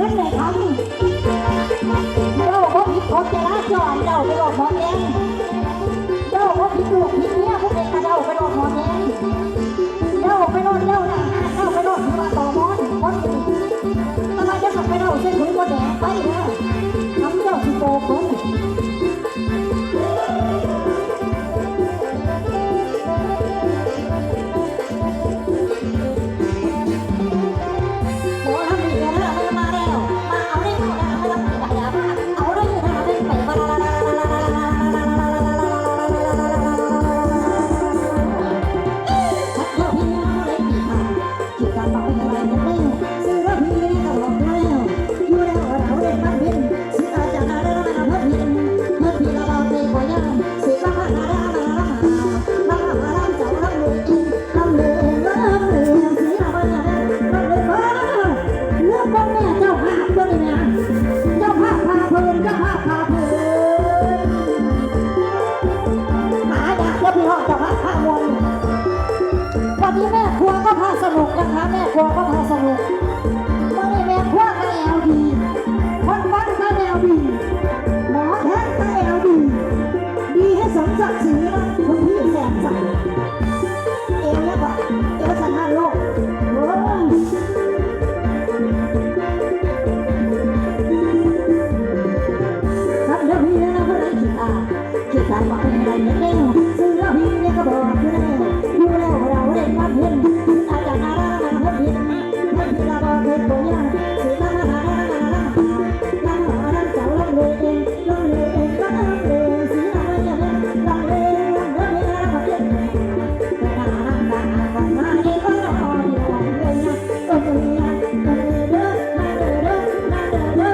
งินได้คำเจ้าพ่อพิดกฎจะราจนเจ้าไปหลอกหมอแดงเจ้าพ่อพิดลูกผิด นะคะแม่ครัวก็พาสนุกวันนี้แม่ครัวก็แอลดีคนบ้านก็แอลดีหมอแพทย์ก็แอลดีดีให้สมศักดิ์ศรีนะคุณพี่แสนสันเอวเนี่ยก็เอวชนะโลกโอ้ครับเดี๋ยวพี่นะก็ได้ขีดตาขีดตาบอกเป็นอะไรเนี่ยเด้งซื้อแล้วพี่เนี่ยก็บอกอยู่แล้วอยู่แล้วเราได้มาเพียนอานารามาเพียน da.